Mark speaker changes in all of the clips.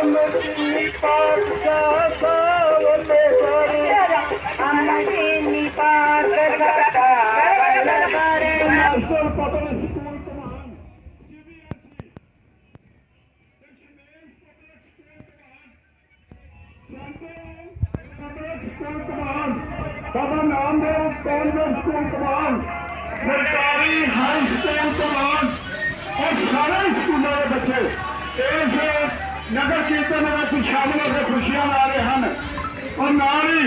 Speaker 1: ਅਮਦੀਨੀ ਪਾਕ ਦਾ ਸਾਵਲੇ ਸਾਰੀ
Speaker 2: ਅਮਦੀਨੀ ਪਾਕ ਦਾ ਸਾਵਲੇ
Speaker 1: ਸਾਰੀ ਅਸਲ ਪਤਾ ਨਹੀਂ ਸਕੂਲ ਕਮਾਨ CBSE section main public school ਕਮਾਨ ਪਬਲਿਕ ਸਕੂਲ ਕਮਾਨ ਬਾਬਾ ਨਾਮ ਦੇ ਕੌਨਵੈਂਟ ਸਕੂਲ ਕਮਾਨ ਸਰਕਾਰੀ ਹਾਈ ਸਕੂਲ ਕਮਾਨ और सारे स्कूलों के बच्चे एक ਨਗਰ ਕੀਰਤਨ ਵਿੱਚ ਸ਼ਾਮਲ ਹੋ ਕੇ ਖੁਸ਼ੀਆਂ ਮਨਾ ਰਹੇ ਹਨ। ਔਰ ਨਾਲ ਹੀ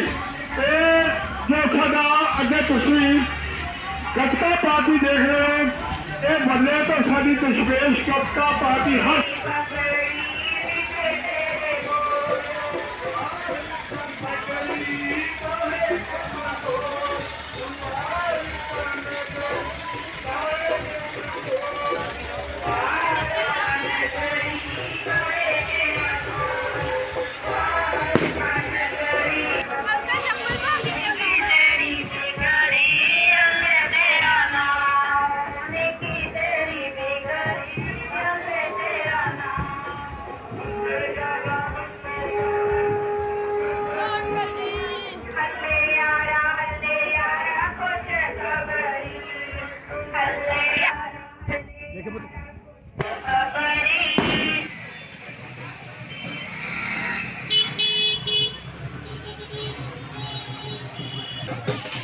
Speaker 1: ਇਹ ਜੋ ਸਾਡਾ ਅੱਗੇ ਤੁਸੀਂ ਗੱਤਕਾ ਪਾਰਟੀ ਦੇਖ ਰਹੇ ਹੋ, ਇਹ ਬੱਲੇ ਤੋਂ ਸਾਡੀ ਦਸ਼ਮੇਸ਼ ਗੱਤਕਾ ਪਾਰਟੀ ਹਰ
Speaker 2: Thank you.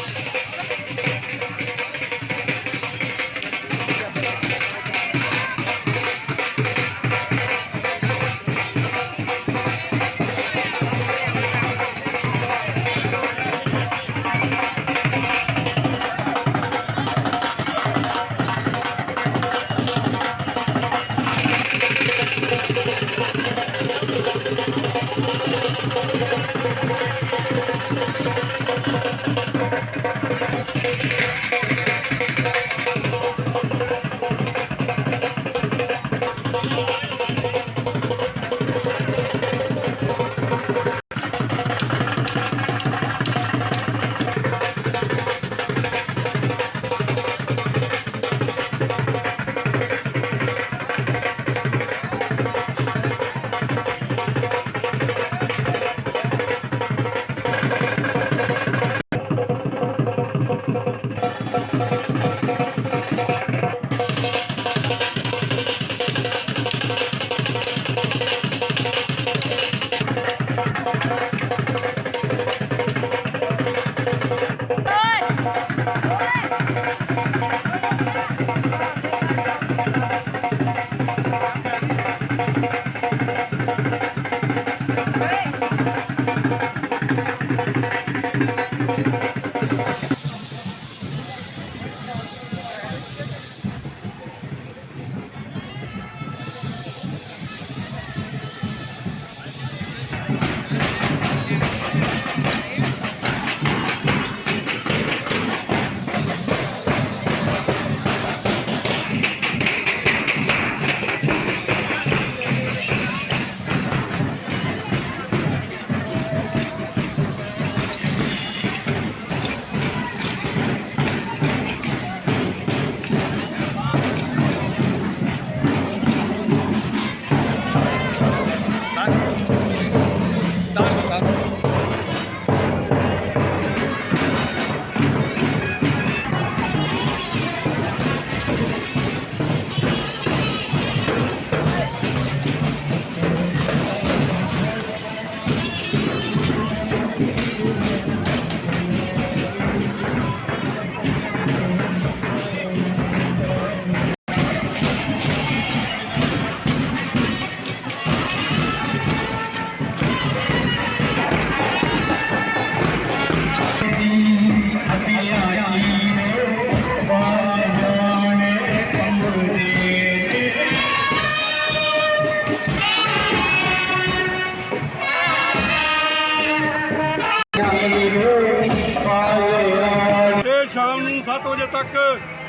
Speaker 3: ਸ਼ਾਮ ਨੂੰ 7 ਵਜੇ ਤੱਕ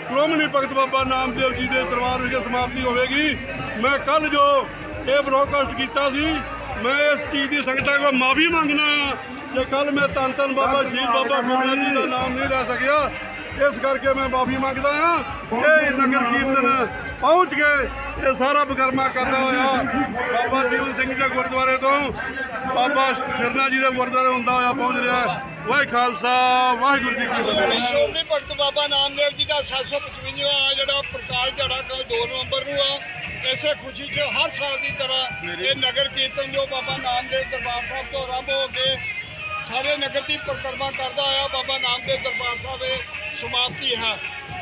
Speaker 3: ਸ਼੍ਰੋਮਣੀ ਭਗਤ ਬਾਬਾ ਨਾਮਦੇਵ ਜੀ ਦੇ ਦਰਬਾਰ ਵਿਖੇ ਸਮਾਪਤੀ ਹੋਵੇਗੀ। ਮੈਂ ਕੱਲ ਜੋ ਇਹ ਬ੍ਰੋਡਕਾਸਟ ਕੀਤਾ ਸੀ ਮੈਂ ਇਸ ਚੀਜ਼ ਦੀ ਸੰਗਤਾਂ ਕੋਲ ਮਾਫੀ ਮੰਗਣਾ ਕਿ ਕੱਲ ਮੈਂ ਧੰਨ ਧੰਨ ਬਾਬਾ ਸ਼ਹੀਦ ਬਾਬਾ ਫਰੀਦ ਜੀ ਦਾ ਨਾਮ ਨਹੀਂ ਲੈ ਸਕਿਆ। ਇਸ ਕਰਕੇ ਮੈਂ ਮਾਫੀ ਮੰਗਦਾ ਆ ਇਹ ਨਗਰ ਕੀਰਤਨ ਪਹੁੰਚ ਕੇ ਇਹ ਸਾਰਾ ਬਕਰਮਾ ਕਰਦਾ ਹੋਇਆ ਬਾਬਾ ਜੀਵਨ ਸਿੰਘ ਦੇ ਗੁਰਦੁਆਰੇ ਤੋਂ ਬਾਬਾ ਫਿਰਨਾ ਜੀ ਦੇ ਗੁਰਦੁਆਰੇ ਹੁੰਦਾ ਹੋਇਆ ਪਹੁੰਚ ਰਿਹਾ। ਹੈ। ਵਾਹਿ ਖਾਲਸਾ ਵਾਹਿਗੁਰੂ ਜੀ ਕੀ ਫਤਿਹ।
Speaker 1: ਸ਼੍ਰੋਮਣੀ ਭਗਤ ਬਾਬਾ ਨਾਮਦੇਵ ਜੀ ਦਾ 755ਵਾਂ ਜਿਹੜਾ ਪ੍ਰਕਾਸ਼ ਦਿਹਾੜਾ ਕੱਲ 2 ਨਵੰਬਰ ਨੂੰ ਆ। ਇਸੇ ਖੁਸ਼ੀ 'ਚ ਹਰ ਸਾਲ ਦੀ ਤਰ੍ਹਾਂ ਇਹ ਨਗਰ ਕੀਰਤਨ ਜੋ ਬਾਬਾ ਨਾਮਦੇਵ ਦਰਬਾਰ ਸਾਹਿਬ ਤੋਂ ਆਰੰਭ ਹੋ ਕੇ ਸਾਰੇ ਨਗਰ ਦੀ ਪਰਿਕਰਮਾ ਕਰਦਾ ਹੋਇਆ ਬਾਬਾ ਨਾਮਦੇਵ ਦਰਬਾਰ ਸਾਹਿਬ ਦੇ ਸਮਾਪਤੀ ਹੈ।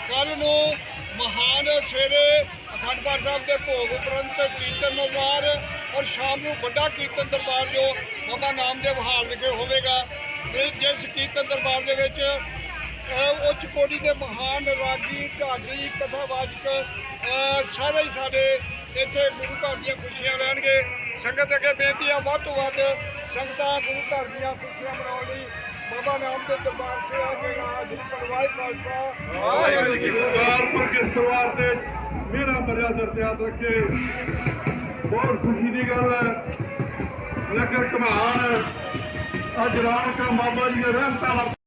Speaker 1: ਕੱਲ ਨੂੰ ਮਹਾਨ ਸਵੇਰੇ ਅਖੰਡ ਪਾਠ ਸਾਹਿਬ ਦੇ ਭੋਗ ਉਪਰੰਤ ਕੀਰਤਨ ਨਵਾਰ ਔਰ ਸ਼ਾਮ ਨੂੰ ਵੱਡਾ ਕੀਰਤਨ ਦਰਬਾਰ ਜੋ ਬਾਬਾ ਨਾਮਦੇਵ ਹਾਲ ਵਿਖੇ ਹੋਵੇਗਾ। ਜਿਸ ਕੀਰਤਨ ਦਰਬਾਰ ਦੇ ਵਿੱਚ ਉੱਚ ਕੋਟੀ ਦੇ ਮਹਾਨ ਰਾਗੀ ਢਾਡੀ ਕਥਾਵਾਚਕ ਸਾਰੇ ਹੀ ਸਾਡੇ ਇੱਥੇ ਗੁਰੂ ਘਰ ਦੀਆਂ ਖੁਸ਼ੀਆਂ ਰਹਿਣਗੇ। ਸੰਗਤ ਅੱਗੇ ਬੇਨਤੀ ਆ, ਵੱਧ ਤੋਂ ਵੱਧ ਸੰਗਤਾਂ ਗੁਰੂ ਘਰ ਦੀਆਂ ਖੁਸ਼ੀਆਂ ਮਨਾਉਣ ਲਈ ਬਾਬਾ ਨਾਮ ਦੇ ਦਰਬਾਰ ਤੇ ਆ ਕੇ ਹਾਜ਼ਰੀ ਕਰਵਾਈ ਖਾਲਸਾ।
Speaker 3: ਵਾਹਿਗੁਰੂ ਜੀ ਕੀ ਫਤਿਹ ਸਵਾਰ ਤੇ ਮੇਰਾ ਮਰਿਆ ਸਿਰ ਤੇ ਹੱਥ ਰੱਖੇ। ਬਹੁਤ ਖੁਸ਼ੀ ਦੀ ਗੱਲ ਹੈ। ਨਗਰ ਕਮਾਨ ਅੱਜ ਰਾਮ ਕਾ ਬਾਬਾ ਜੀ ਦੇ ਰਹਿਮਤਾਂ